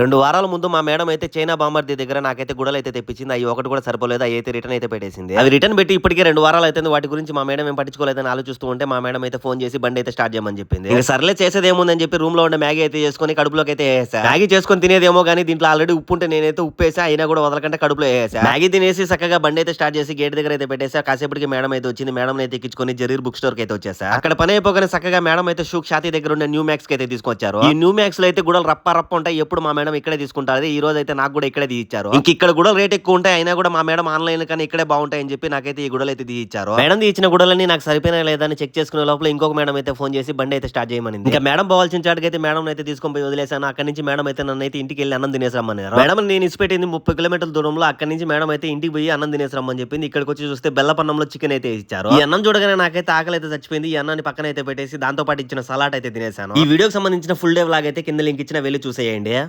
రెండు వారాల ముందు మా మేడం అయితే చైనా బాంబర్ది దగ్గర నాకైతే గుడలు అయితే తెప్పించింది. అవి ఒకటి కూడా సరిపోలేదు. అవి అయితే రిటర్న్ అయితే పెట్టేసింది. అవి రిటర్న్ పెట్టి ఇప్పటికే రెండు వారాలు అయితే వాటి గురించి మా మేడం ఏం పట్టించుకోలేదని ఆలోచిస్తూ ఉంటే మా మేడం అయితే ఫోన్ చేసి బండి అయితే స్టార్ట్ చేయమని చెప్పింది. ఇంకా సర్లే చేసేది ఏముందని చెప్పి రూమ్లో ఉండే మ్యాగీ అయితే చేసుకొని కడుపులోకి అయితే వేసా మ్యాగీ చేసుకొని తినేదేమో కానీ దీంట్లో ఆల్రెడీ ఉప్పు ఉంటే నేనైతే ఉప్పు వేసా అయినా కూడా వదలకంటే కడుపులో వేసా మ్యాగీ తినేసి చక్కగా బండి అయితే స్టార్ట్ చేసి గేట్ దగ్గర అయితే పెట్టేసా. కాసేపటికి మేడం అయితే వచ్చింది. మేడం అయితే ఎక్కించుకొని జరీర్ బుక్ స్టోర్కి అయితే వచ్చేసా. అక్కడ పని అయిపోగానే చక్కగా మేడం అయితే షూక్ షాతి దగ్గర ఉండే న్యూ మ్యాక్స్కి అయితే తీసుకొచ్చారు. ఈ న్యూ మ్యాక్స్లో అయితే గుడలు రప్ప రప్ప ఉంటాయి. ఎప్పుడు మా మేడం ఇక్కడే తీసుకుంటారు ఈ రోజు అయితే నాకు కూడా ఇక్కడే తీయించారు ఇంక ఇక్కడ కూడా రేట్ ఎక్కువ ఉంటాయి. అయినా కూడా మా మేడం ఆన్లైన్ కానీ ఇక్కడే బాగుంటాయి అని చెప్పి నాకైతే ఈ గుడలు అయితే తీయించారు మేడం తీయించిన గుడలన్నీ నాకు సరిపోయినా లేదని చెక్ చేసుకునే లోపల ఇంకొక మేడం అయితే ఫోన్ చేసి బండి అయితే స్టార్ట్ చేయమని ఇంకా మేడం పోవాల్సిన చాటుకి అయితే మేడం అయితే తీసుకొని పోయి వదిలేసాను అక్కడి నుంచి మేడం అయితే నన్ను అయితే ఇంటికి వెళ్ళి అన్నం తినేసామన్నారు మేడం నేను ఇసిపెట్టింది ముప్పై కిలోమీటర్ల దూరంలో అక్కడి నుంచి మేడం అయితే ఇంటికి పోయి అన్నం తినేసామని చెప్పింది. ఇక్కడికి వచ్చి చూస్తే బెల్లపన్నంలో చికెన్ అయితే ఇచ్చారు. ఈ అన్నం చూడగానే నాకైతే ఆకలి అయితే చచ్చిపోయింది. ఈ అన్నాన్ని పక్కన అయితే పెట్టేసి దాంతో పాటు ఇచ్చిన సలాడ్ అయితే తినేసాను ఈ వీడియోకి సంబంధించిన ఫుల్ డే వ్లాగ్ అయితే కింద లింక్ ఇచ్చిన వెళ్ళి చూసేయండి.